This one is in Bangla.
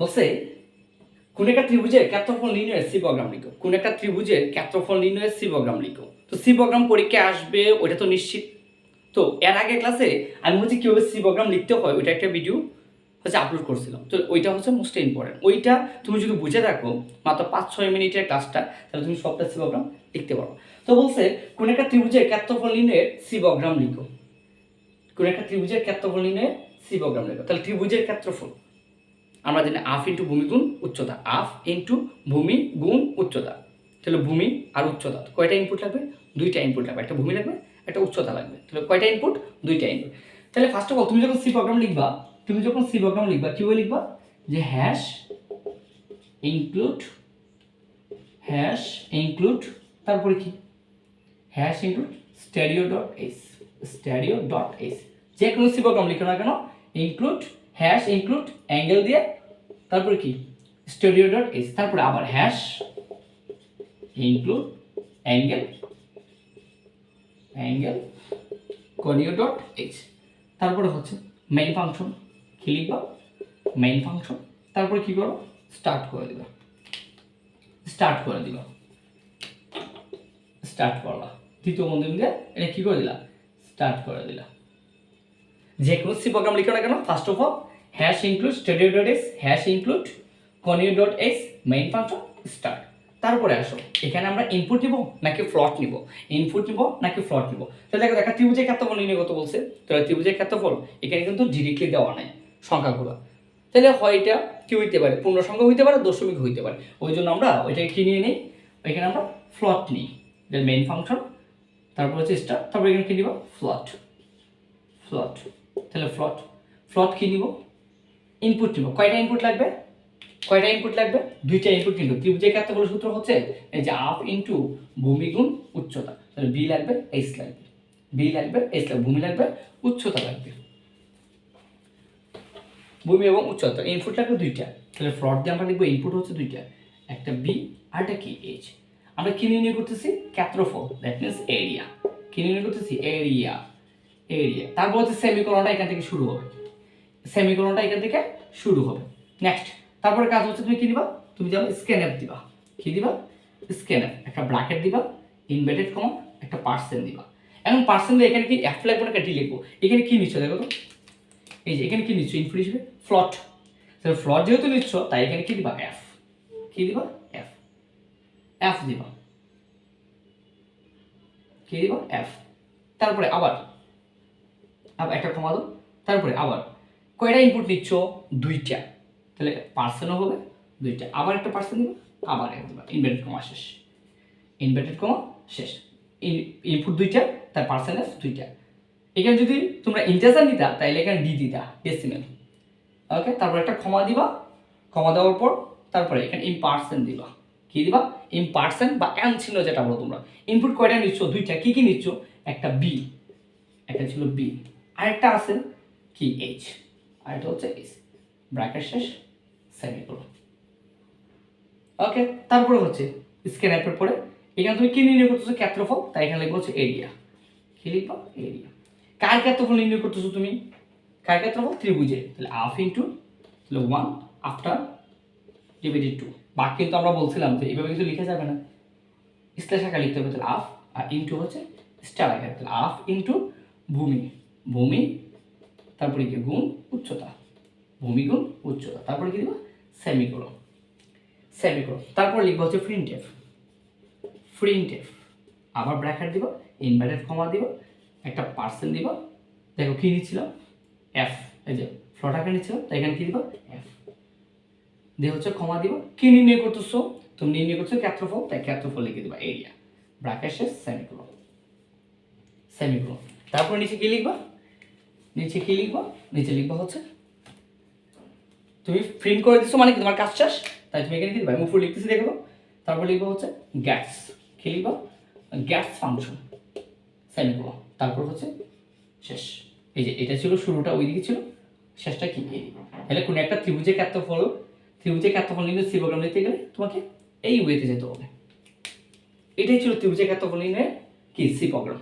বলছে, কোন একটা ত্রিভুজের ক্ষেত্রফল নির্ণয়ের সি প্রোগ্রাম লিখো। কোন একটা ত্রিভুজের ক্ষেত্রফল নির্ণয়ের সি প্রোগ্রাম লিখো। তো সি প্রোগ্রাম পরীক্ষা আসবে ওটা তো নিশ্চিত। তো এর আগে ক্লাসে আমি হচ্ছে কীভাবে সি প্রোগ্রাম লিখতে হয়? ওইটা একটা ভিডিও হচ্ছে আপলোড করছিলাম। তো ওইটা হচ্ছে মোস্ট ইম্পর্টেন্ট ওইটা তুমি যদি বুঝে রাখো মাত্র পাঁচ ছয় মিনিটের ক্লাসটা, তাহলে তুমি সবটা সি প্রোগ্রাম লিখতে পারো। তো বলছে, কোন একটা ত্রিভুজের ক্ষেত্রফল নির্ণয়ের সি প্রোগ্রাম লিখো। কোন একটা ত্রিভুজের ক্ষেত্রফল নির্ণয়ের সি প্রোগ্রাম লিখো। তাহলে ত্রিভুজের ক্ষেত্রফল আমরা জানি আফ ইন্টু ভূমি গুণ উচ্চতা, আফ ইন্টু ভূমি গুণ উচ্চতা। তাহলে ভূমি আর উচ্চতা, কয়টা ইনপুট লাগবে? দুইটা ইনপুট লাগবে, একটা ভূমি লাগবে, একটা উচ্চতা লাগবে। তাহলে কয়টা ইনপুট দুইটা ইনপুট তাহলে ফার্স্ট অফ অল তুমি যখন সি প্রোগ্রাম লিখবা, তুমি যখন সি প্রোগ্রাম লিখবা, কি বলে লিখবা? যে হ্যাশ ইনক্লুড হ্যাশ ইনক্লুড তারপরে কি? Hash include stdio dot S stdio dot S যে কোনো সি প্রোগ্রাম লিখো না কেন ইনক্লুড হ্যাশ ইনক্লুড অ্যাঙ্গেল দিয়ে, তারপরে কি? স্টুডিও ডট এস তারপরে আবার hash include angle angle conio dot H তারপরে হচ্ছে মেইন ফাংশন কি লিখবা মেইন ফাংশন তারপরে কি করো স্টার্ট করে দিবা। স্টার্ট করে দিবা। স্টার্ট করলা দ্বিতীয় মন্দির দিয়ে এটা কি করে দিলা স্টার্ট করে দিলা যে কোনো সি প্রোগ্রাম লিখো না কেন first of all hash include studio dot S hash include conio dot S main function start তারপরে আসো, এখানে আমরা ইনপুট নিব নাকি ফ্লট নিব? ইনপুট নিব নাকি ফ্লট নিব? তাহলে দেখো, দেখা, ত্রিভুজের ক্ষেত্রফল নির্ণয় কত বলছে? তাহলে ত্রিভুজের ক্ষেত্রফল এখানে কিন্তু ডিরেক্টলি দেওয়া নাই সংখ্যাগুলো। তাহলে হয় এটা কি হইতে পারে? পূর্ণ সংখ্যা হইতে পারে, দশমিক হইতে পারে। ওই জন্য আমরা ওইটাকে কি নিয়ে নিই? এখানে আমরা ফ্লট নিই। মেইন ফাংশন তারপর হচ্ছে স্টার তারপর এখানে কি নিব? ফ্লট ফ্লট তাহলে ফ্লট ফ্লট কি নিব? ইনপুট নিব। কয়টা ইনপুট লাগবে? কয়টা ইনপুট লাগবে? দুইটা ইনপুট কিন্তু ত্রিভুজের ক্ষেত্রফল সূত্র হচ্ছে এই যে আপ ইনটু ভূমি গুণ উচ্চতা। তাহলে বি লাগবে এইচ লাগবে। বি লাগবে এইচ লাগবে। ভূমি লাগবে, উচ্চতা লাগবে। ভূমি এবং উচ্চতা ইনপুট লাগবে দুইটা। তাহলে ফ্লট দিয়ে আমরা লিখব ইনপুট হচ্ছে দুইটা। একটা বি আর একটা কি? এইচ আমরা কি নির্ণয় করতেছি? ক্ষেত্রফল দ্যাট মিনস এরিয়া কি নির্ণয় করতেছি? এরিয়া এরিয়া তারপর হচ্ছে সেমিকোলনটা এখান থেকে শুরু হবে। সেমিকোলনটা এখান থেকে শুরু হবে। নেক্সট তারপরে কাজ হচ্ছে তুমি কি দিবা? তুমি যাবে স্ক্যান অ্যাপ দিবা। কি দিবা? স্ক্যান অ্যাপ একটা ব্র্যাকেট দিবা ইনভার্টেড কমা একটা পার্সেন্ট দিবা। এখন পার্সেন্ট এখানে কি এফ লাগবে না লিখব এখানে কি নিচ্ছ দেখো এই যে এখানে কি নিচ্ছ? ইনপুট হিসেবে ফ্লট তাহলে ফ্লট যেহেতু নিচ্ছ, তাই এখানে কি দিবা? এফ কি দিবা? এফ এফ দিবা। কি দিবা? এফ তারপরে আবার আবার একটা কমা দাও তারপরে আবার কয়টা ইনপুট নিচ্ছ? দুইটা। তাহলে পার্সেন্টও হবে দুইটা। আবার একটা পার্সেন্ট দিবা, আবার এক দিবা ইনভার্টেড কমা শেষ। ইনভার্টেড কমা শেষ। ইনপুট দুইটা, তার পার্সেন্টেজ দুইটা। এখানে যদি তোমরা ইন্টাজার নিতা তাহলে এখানে ডি দিতা ডেসিমেল ওকে তারপর একটা ক্ষমা দিবা। ক্ষমা দেওয়ার পর, তারপরে এখানে ইন পার্সেন্ট দিবা। কি দিবা? ইন পার্সেন্ট বা এন ছিল যেটা বলো তোমরা। ইনপুট কয়টা নিচ্ছ? দুইটা। কী কী নিচ্ছ? একটা বি একটা ছিল বি আরেকটা আছে কি? এইচ আরেকটা হচ্ছে এইচ ব্র্যাকেট শেষ সেমিকোলন ওকে তারপরে হচ্ছে স্ক্যান অ্যাপের পরে, এখানে তুমি কি নির্ণয় করতেছো? ক্ষেত্রফল, তাই এখানে লিখব হচ্ছে এরিয়া কি লিখব? এরিয়া কার ক্ষেত্রফল নির্ণয় করতেছো তুমি? কার ক্ষেত্রফল? ত্রিভুজে তাহলে হাফ ইন্টু তাহলে ওয়ান আফটার ডিভাইডেড টু বাকি কিন্তু আমরা বলছিলাম যে এইভাবে কিন্তু লিখে যাবে না। স্ল্যাশ আকার লিখতে হবে, তাহলে আফ আর ইন্টু হচ্ছে স্টার তাহলে আফ ইন্টু ভূমি। ভূমি, তারপরে কি গুণ উচ্চতা? ভূমি গুণ উচ্চতা। তারপরে কি দিব? সেমিকোলন। সেমিকোলন। তারপর লিখব হচ্ছে প্রিন্ট এফ প্রিন্ট এফ আবার ব্র্যাকেট দিব ইনভার্টেড কমা দিব, একটা পার্সেন্ট দিব। দেখো কি নিচ্ছিলাম এফ এই যে ফ্লট আকার নিচ্ছিলাম তাই এখানে কি দিব? এফ দিয়ে হচ্ছে ক্ষমা দিব। কি নির্ণয় করতেছো? তুমি নির্ণয় করছ ক্ষেত্রফল তাই ক্ষেত্রফল লিখে দিবা এরিয়া ব্র্যাকেট শেষ, সেমিকোলন। সেমিকোলন। তারপর নিচে কি লিখবা? নিচে কি লিখব? নিচে লিখব হচ্ছে, তুমি প্রিন্ট করে দিছো মানে কি? তোমার কাজ শেষ? তাই তুমি এখানে দিবা? মুফুর লিখতেছি দেখব তারপর লিখব হচ্ছে গ্যাটস কি লিখবা? গ্যাটস ফাংশন সেমিকোলন তারপর হচ্ছে শেষ। এই যে এটা ছিল, শুরুটা ওইদিকে ছিল, শেষটা কি? এই। তাহলে কোনো একটা ত্রিভুজের ক্ষেত্রফল ত্রিভুজের ক্ষেত্রফল নিয়ে সি প্রোগ্রাম নিতে গেলে তোমাকে এই ওয়েতে যেতে হবে। এটাই ছিল ত্রিভুজের ক্ষেত্রফল নিয়ে কি? C program